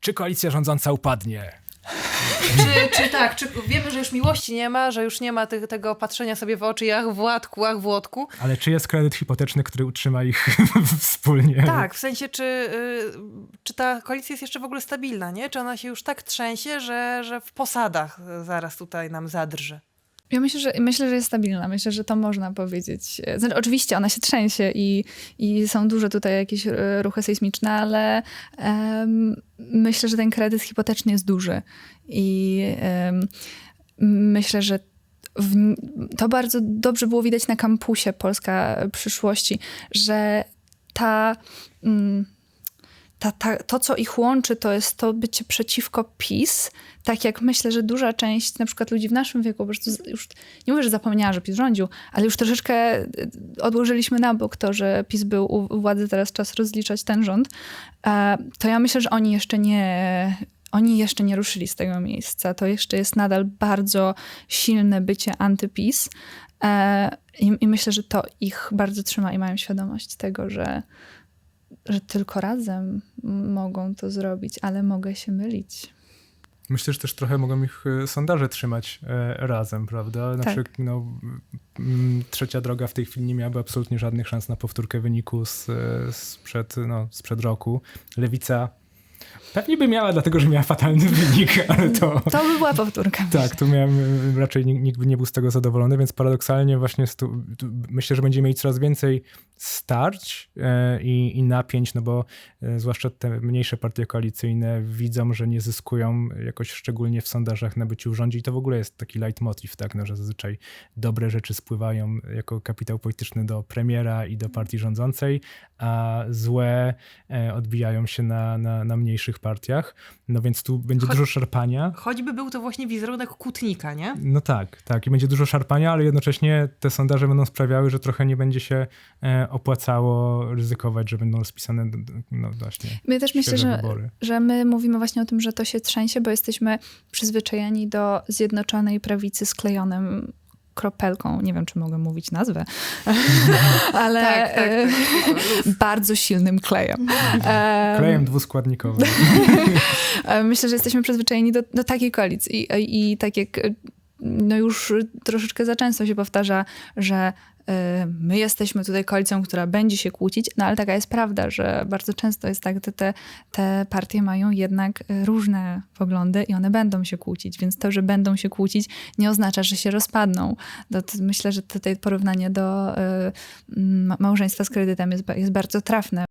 Czy koalicja rządząca upadnie? Czy, czy tak, czy wiemy, że już miłości nie ma, że już nie ma tych, tego patrzenia sobie w oczy, jak Władku, ach Włodku. Ale czy jest kredyt hipoteczny, który utrzyma ich wspólnie? Tak, w sensie, czy, y, czy ta koalicja jest jeszcze w ogóle stabilna, nie? Czy ona się już tak trzęsie, że, że w posadach zaraz tutaj nam zadrży? Ja myślę, że, myślę, że jest stabilna. Myślę, że to można powiedzieć. Znaczy, oczywiście ona się trzęsie i, i są duże tutaj jakieś e, ruchy sejsmiczne, ale em, myślę, że ten kredyt hipoteczny jest duży. I em, myślę, że w, to bardzo dobrze było widać na kampusie Polska przyszłości, że ta. Mm, ta, ta, to, co ich łączy, to jest to bycie przeciwko PiS. Tak jak myślę, że duża część na przykład ludzi w naszym wieku, po prostu już nie mówię, że zapomniała, że PiS rządził, ale już troszeczkę odłożyliśmy na bok to, że PiS był u władzy, teraz czas rozliczać ten rząd. To ja myślę, że oni jeszcze nie, oni jeszcze nie ruszyli z tego miejsca. To jeszcze jest nadal bardzo silne bycie antypis. I, I myślę, że to ich bardzo trzyma i mają świadomość tego, że że tylko razem mogą to zrobić, ale mogę się mylić. Myślę, że też trochę mogą ich e, sondaże trzymać e, razem, prawda? Na tak. przykład no, trzecia droga w tej chwili nie miałaby absolutnie żadnych szans na powtórkę wyniku z, e, sprzed, no, sprzed roku. Lewica Pewnie by miała, dlatego że miała fatalny wynik, ale to... To by była powtórka. Tak, tu miałem, raczej nikt by nie był z tego zadowolony, więc paradoksalnie właśnie tu, tu myślę, że będziemy mieli coraz więcej starć e, i, i napięć, no bo e, zwłaszcza te mniejsze partie koalicyjne widzą, że nie zyskują jakoś szczególnie w sondażach na byciu w rządzie i to w ogóle jest taki leitmotiv, tak, no, że zazwyczaj dobre rzeczy spływają jako kapitał polityczny do premiera i do partii rządzącej, a złe e, odbijają się na, na, na mniejszych partiach, no więc tu będzie Cho dużo szarpania. Choćby był to właśnie wizerunek kutnika, nie? No tak, tak i będzie dużo szarpania, ale jednocześnie te sondaże będą sprawiały, że trochę nie będzie się opłacało ryzykować, że będą rozpisane no właśnie My też myślę, że, że my mówimy właśnie o tym, że to się trzęsie, bo jesteśmy przyzwyczajeni do zjednoczonej prawicy sklejonym kropelką, nie wiem, czy mogę mówić nazwę, ale tak, tak, tak, bardzo silnym klejem. Klejem dwuskładnikowym. Myślę, że jesteśmy przyzwyczajeni do, do takiej koalicji. I, i tak jak no już troszeczkę za często się powtarza, że my jesteśmy tutaj koalicją, która będzie się kłócić, no ale taka jest prawda, że bardzo często jest tak, że te, te partie mają jednak y, różne poglądy i one będą się kłócić, więc to, że będą się kłócić nie oznacza, że się rozpadną. To, to myślę, że tutaj porównanie do y, małżeństwa z kredytem jest, jest bardzo trafne.